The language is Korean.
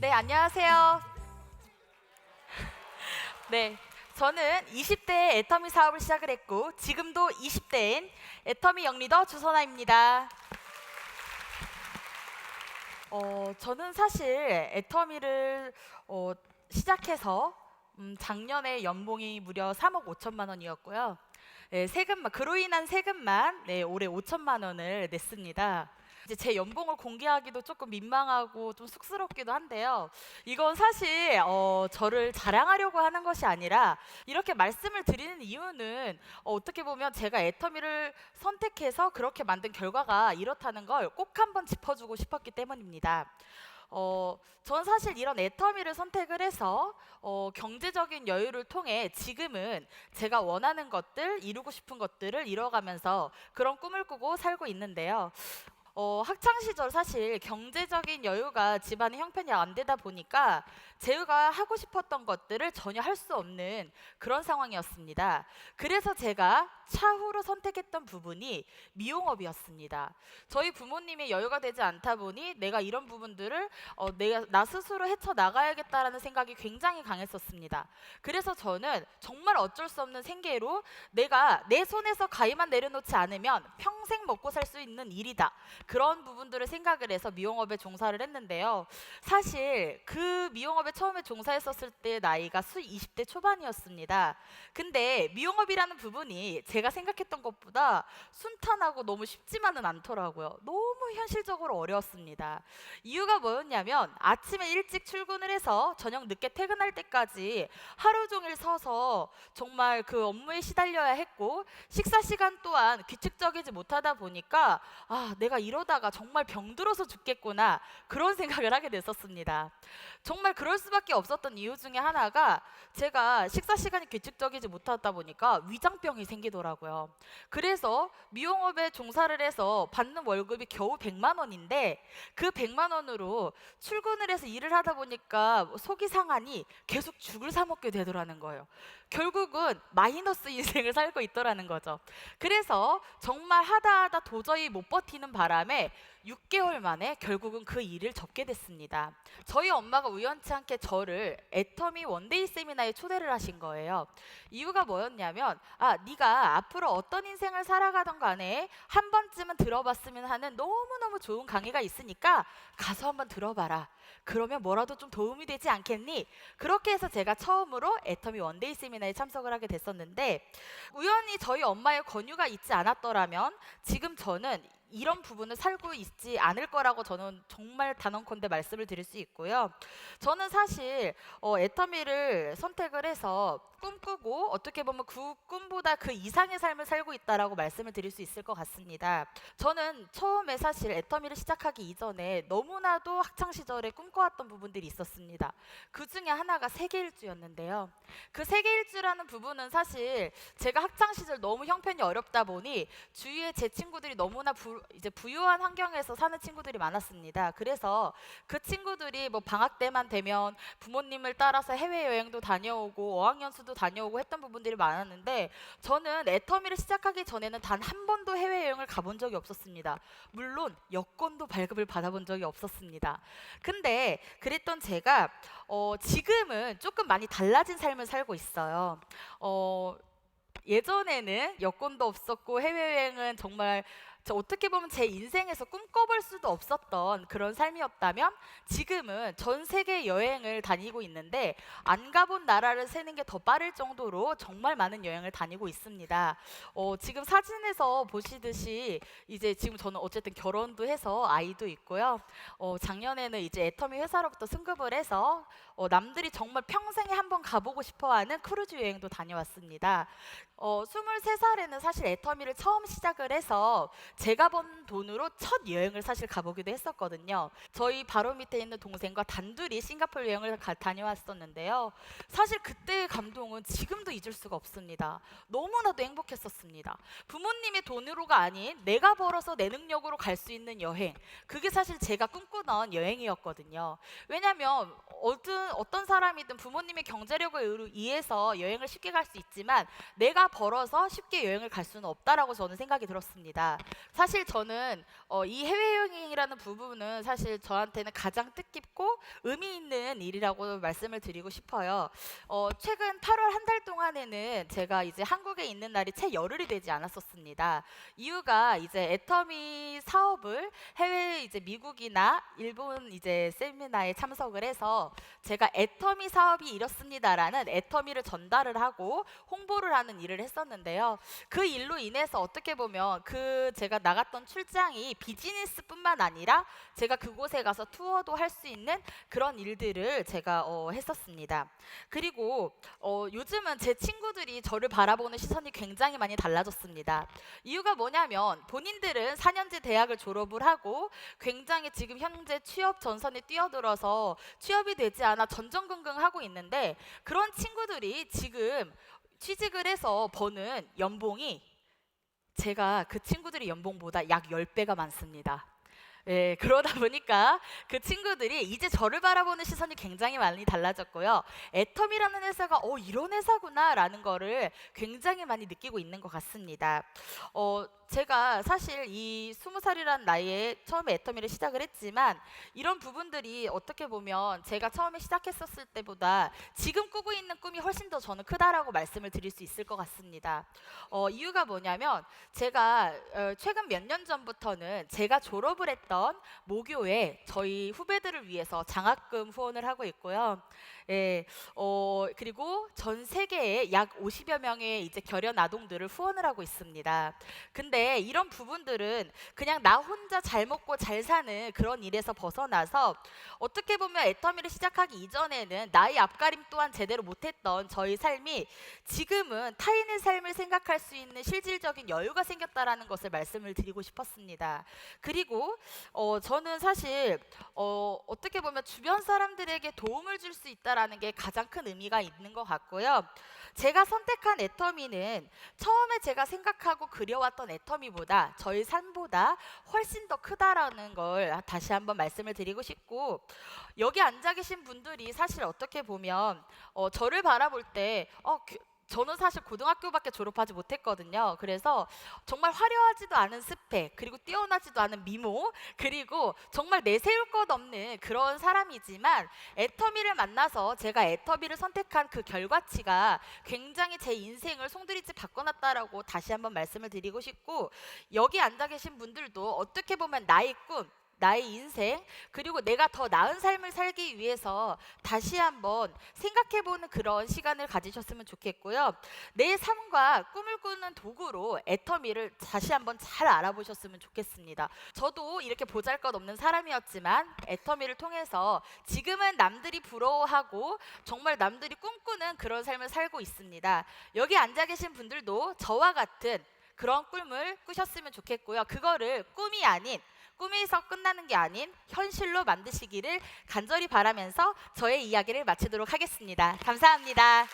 네, 안녕하세요. 네, 저는 20대에 애터미 사업을 시작을 했고 지금도 20대인 애터미 영리더 주선아입니다. 어, 저는 사실 애터미를 어, 시작해서 음, 작년에 연봉이 무려 3억 5천만 원이었고요. 네, 세금만 그로 인한 세금만 네, 올해 5천만 원을 냈습니다. 이제 제 연봉을 공개하기도 조금 민망하고 좀 쑥스럽기도 한데요. 이건 사실 어, 저를 자랑하려고 하는 것이 아니라 이렇게 말씀을 드리는 이유는 어, 어떻게 보면 제가 애터미를 선택해서 그렇게 만든 결과가 이렇다는 걸 꼭 한번 짚어주고 싶었기 때문입니다. 어, 전 사실 이런 애터미를 선택을 해서 어, 경제적인 여유를 통해 지금은 제가 원하는 것들, 이루고 싶은 것들을 이뤄가면서 그런 꿈을 꾸고 살고 있는데요. 어, 학창 시절 사실 경제적인 여유가 집안의 형편이 안 되다 보니까 제가 하고 싶었던 것들을 전혀 할 수 없는 그런 상황이었습니다. 그래서 제가 차후로 선택했던 부분이 미용업이었습니다. 저희 부모님의 여유가 되지 않다 보니 내가 이런 부분들을 어, 내가 나 스스로 헤쳐 나가야겠다라는 생각이 굉장히 강했었습니다. 그래서 저는 정말 어쩔 수 없는 생계로 내가 내 손에서 가위만 내려놓지 않으면 평생 먹고 살 수 있는 일이다. 그런 부분들을 생각을 해서 미용업에 종사를 했는데요. 사실 그 미용업에 처음에 종사했었을 때 나이가 수 20대 초반이었습니다. 근데 미용업이라는 부분이 제가 생각했던 것보다 순탄하고 너무 쉽지만은 않더라고요. 너무 현실적으로 어려웠습니다. 이유가 뭐였냐면 아침에 일찍 출근을 해서 저녁 늦게 퇴근할 때까지 하루 종일 서서 정말 그 업무에 시달려야 했고 식사 시간 또한 규칙적이지 못하다 보니까 아, 내가 이 러다가 정말 병들어서 죽겠구나 그런 생각을 하게 됐었습니다. 정말 그럴 수밖에 없었던 이유 중에 하나가 제가 식사 시간이 규칙적이지 못하다 보니까 위장병이 생기더라고요. 그래서 미용업에 종사를 해서 받는 월급이 겨우 100만 원인데 그 100만 원으로 출근을 해서 일을 하다 보니까 속이 상하니 계속 죽을 사 먹게 되더라는 거예요. 결국은 마이너스 인생을 살고 있더라는 거죠. 그래서 정말 하다 하다 도저히 못 버티는 바람에 6개월 만에 결국은 그 일을 접게 됐습니다. 저희 엄마가 우연치 않게 저를 애터미 원데이 세미나에 초대를 하신 거예요. 이유가 뭐였냐면 아 네가 앞으로 어떤 인생을 살아가던 간에 한 번쯤은 들어봤으면 하는 너무너무 좋은 강의가 있으니까 가서 한번 들어봐라. 그러면 뭐라도 좀 도움이 되지 않겠니? 그렇게 해서 제가 처음으로 애터미 원데이 세미나에 참석을 하게 됐었는데 우연히 저희 엄마의 권유가 있지 않았더라면 지금 저는 이런 부분을 살고 있지 않을 거라고 저는 정말 단언컨대 말씀을 드릴 수 있고요. 저는 사실 어, 애터미를 선택을 해서 꿈꾸고 어떻게 보면 그 꿈보다 그 이상의 삶을 살고 있다라고 말씀을 드릴 수 있을 것 같습니다. 저는 처음에 사실 애터미를 시작하기 이전에 너무나도 학창 시절에 꿈꿔왔던 부분들이 있었습니다. 그 중에 하나가 세계 일주였는데요. 그 세계 일주라는 부분은 사실 제가 학창 시절 너무 형편이 어렵다 보니 주위에 제 친구들이 너무나 부, 이제 부유한 환경에서 사는 친구들이 많았습니다. 그래서 그 친구들이 뭐 방학 때만 되면 부모님을 따라서 해외 여행도 다녀오고 어학연수 도 다녀오고 했던 부분들이 많았는데 저는 애터미를 시작하기 전에는 단 한 번도 해외 여행을 가본 적이 없었습니다. 물론 여권도 발급을 받아본 적이 없었습니다. 근데 그랬던 제가 어, 지금은 조금 많이 달라진 삶을 살고 있어요. 어, 예전에는 여권도 없었고 해외여행은 정말 저 어떻게 보면 제 인생에서 꿈꿔볼 수도 없었던 그런 삶이었다면 지금은 전 세계 여행을 다니고 있는데 안 가본 나라를 세는 게 더 빠를 정도로 정말 많은 여행을 다니고 있습니다. 어, 지금 사진에서 보시듯이 이제 지금 저는 어쨌든 결혼도 해서 아이도 있고요. 어, 작년에는 이제 애터미 회사로부터 승급을 해서 어, 남들이 정말 평생에 한 번 가보고 싶어하는 크루즈 여행도 다녀왔습니다. 어, 23살에는 사실 애터미를 처음 시작을 해서 제가 번 돈으로 첫 여행을 사실 가보기도 했었거든요. 저희 바로 밑에 있는 동생과 단둘이 싱가포르 여행을 가, 다녀왔었는데요. 사실 그때의 감동은 지금도 잊을 수가 없습니다. 너무나도 행복했었습니다. 부모님의 돈으로가 아닌 내가 벌어서 내 능력으로 갈 수 있는 여행. 그게 사실 제가 꿈꾸던 여행이었거든요. 왜냐하면 어떤, 어떤 사람이든 부모님의 경제력을 의해서 여행을 쉽게 갈 수 있지만 내가 벌어서 쉽게 여행을 갈 수는 없다라고 저는 생각이 들었습니다. 사실 저는 어, 이 해외여행이라는 부분은 사실 저한테는 가장 뜻깊고 의미 있는 일이라고 말씀을 드리고 싶어요. 어, 최근 8월 한 달 동안에는 제가 이제 한국에 있는 날이 채 열흘이 되지 않았었습니다. 이유가 이제 애터미 사업을 해외 이제 미국이나 일본 이제 세미나에 참석을 해서 제가 애터미 사업이 이렇습니다라는 애터미를 전달을 하고 홍보를 하는 일을 했었는데요. 그 일로 인해서 어떻게 보면 그 제가 나갔던 출장이 비즈니스뿐만 아니라 제가 그곳에 가서 투어도 할 수 있는 그런 일들을 제가 어, 했었습니다. 그리고 어, 요즘은 제 친구들이 저를 바라보는 시선이 굉장히 많이 달라졌습니다. 이유가 뭐냐면 본인들은 4년제 대학을 졸업을 하고 굉장히 지금 현재 취업 전선에 뛰어들어서 취업이 되지 않아 전전긍긍하고 있는데 그런 친구들이 지금 취직을 해서 버는 연봉이 제가 그 친구들의 연봉보다 약 10배가 많습니다. 예, 그러다 보니까 그 친구들이 이제 저를 바라보는 시선이 굉장히 많이 달라졌고요. 애텀이라는 회사가 어 이런 회사구나라는 거를 굉장히 많이 느끼고 있는 것 같습니다. 어 제가 사실 이 스무 살이라는 나이에 처음에 애터미를 시작을 했지만 이런 부분들이 어떻게 보면 제가 처음에 시작했었을 때보다 지금 꾸고 있는 꿈이 훨씬 더 저는 크다라고 말씀을 드릴 수 있을 것 같습니다. 어, 이유가 뭐냐면 제가 어, 최근 몇 년 전부터는 제가 졸업을 했던 모교에 저희 후배들을 위해서 장학금 후원을 하고 있고요. 예, 어, 그리고 전 세계에 약 50여 명의 이제 결연 아동들을 후원을 하고 있습니다. 근데 이런 부분들은 그냥 나 혼자 잘 먹고 잘 사는 그런 일에서 벗어나서 어떻게 보면 애터미를 시작하기 이전에는 나의 앞가림 또한 제대로 못했던 저희 삶이 지금은 타인의 삶을 생각할 수 있는 실질적인 여유가 생겼다라는 것을 말씀을 드리고 싶었습니다. 그리고 어, 저는 사실 어, 어떻게 보면 주변 사람들에게 도움을 줄 수 있다라 는 게 가장 큰 의미가 있는 것 같고요. 제가 선택한 애터미는 처음에 제가 생각하고 그려왔던 애터미보다 저희 삶보다 훨씬 더 크다라는 걸 다시 한번 말씀을 드리고 싶고 여기 앉아 계신 분들이 사실 어떻게 보면 어, 저를 바라볼 때 어, 그- 저는 사실 고등학교밖에 졸업하지 못했거든요. 그래서 정말 화려하지도 않은 스펙, 그리고 뛰어나지도 않은 미모, 그리고 정말 내세울 것 없는 그런 사람이지만 애터미를 만나서 제가 애터미를 선택한 그 결과치가 굉장히 제 인생을 송두리째 바꿔놨다라고 다시 한번 말씀을 드리고 싶고 여기 앉아 계신 분들도 어떻게 보면 나의 꿈, 나의 인생 그리고 내가 더 나은 삶을 살기 위해서 다시 한번 생각해보는 그런 시간을 가지셨으면 좋겠고요. 내 삶과 꿈을 꾸는 도구로 애터미를 다시 한번 잘 알아보셨으면 좋겠습니다. 저도 이렇게 보잘 것 없는 사람이었지만 애터미를 통해서 지금은 남들이 부러워하고 정말 남들이 꿈꾸는 그런 삶을 살고 있습니다. 여기 앉아 계신 분들도 저와 같은 그런 꿈을 꾸셨으면 좋겠고요. 그거를 꿈이 아닌 꿈에서 끝나는 게 아닌 현실로 만드시기를 간절히 바라면서 저의 이야기를 마치도록 하겠습니다. 감사합니다.